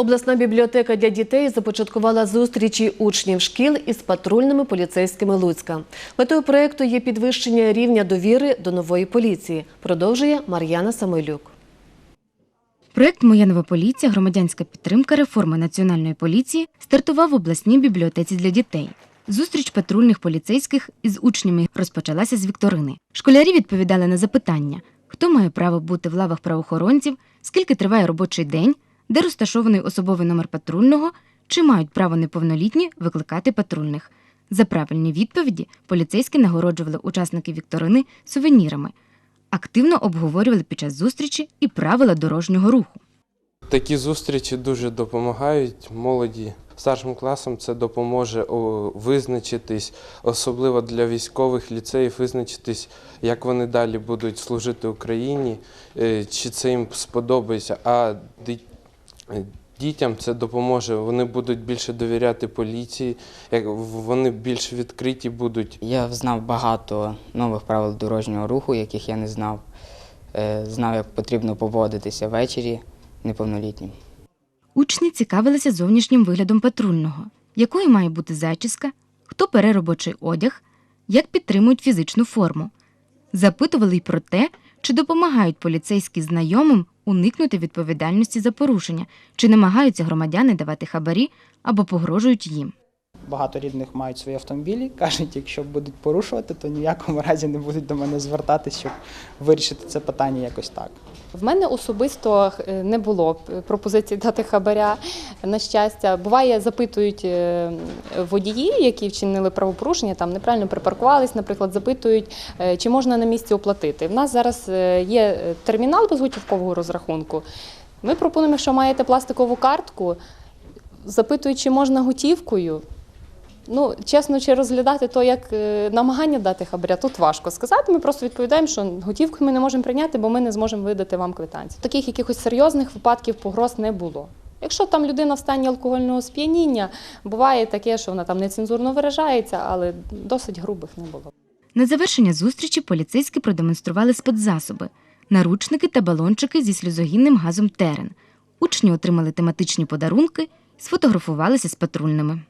Обласна бібліотека для дітей започаткувала зустрічі учнів шкіл із патрульними поліцейськими Луцька. Метою проєкту є підвищення рівня довіри до нової поліції, продовжує Мар'яна Самойлюк. Проект Моя нова поліція, громадянська підтримка реформи національної поліції стартував в обласній бібліотеці для дітей. Зустріч патрульних поліцейських із учнями розпочалася з вікторини. Школярі відповідали на запитання: хто має право бути в лавах правоохоронців, скільки триває робочий день, де розташований особовий номер патрульного, чи мають право неповнолітні викликати патрульних. За правильні відповіді поліцейські нагороджували учасників вікторини сувенірами. Активно обговорювали під час зустрічі і правила дорожнього руху. Такі зустрічі дуже допомагають молоді. Старшим класам це допоможе визначитись, особливо для військових ліцеїв, визначитись, як вони далі будуть служити Україні, е, чи це їм сподобається. А дітям це допоможе. Вони будуть більше довіряти поліції, як вони більш відкриті будуть. Я знав багато нових правил дорожнього руху, яких я не знав. Е, Знав, як потрібно поводитися ввечері неповнолітнім. Учні цікавилися зовнішнім виглядом патрульного, якою має бути зачіска, хто бере робочий одяг, як підтримують фізичну форму. Запитували й про те, чи допомагають поліцейські знайомим уникнути відповідальності за порушення, чи намагаються громадяни давати хабарі або погрожують їм. Багато рідних мають свої автомобілі. Кажуть, якщо будуть порушувати, то ні в якому разі не будуть до мене звертатись, щоб вирішити це питання якось так. В мене особисто е, не було пропозиції дати хабаря. На щастя, буває, запитують е, водії, які вчинили правопорушення, там неправильно припаркувались, наприклад, запитують, е, чи можна на місці оплатити. В нас зараз є термінал безготівкового розрахунку. Ми пропонуємо, якщо маєте пластикову картку, запитують, чи можна готівкою. Ну, чесно, чи розглядати то як е, намагання дати хабаря, тут важко сказати. Ми просто відповідаємо, що готівку ми не можемо прийняти, бо ми не зможемо видати вам квитанцію. Таких якихось серйозних випадків погроз не було. Якщо там людина в стані алкогольного сп'яніння, буває таке, що вона там нецензурно виражається, але досить грубих не було. На завершення зустрічі поліцейські продемонстрували спецзасоби, наручники та балончики зі сльозогінним газом терен. Учні отримали тематичні подарунки сфотографувалися з патрульними.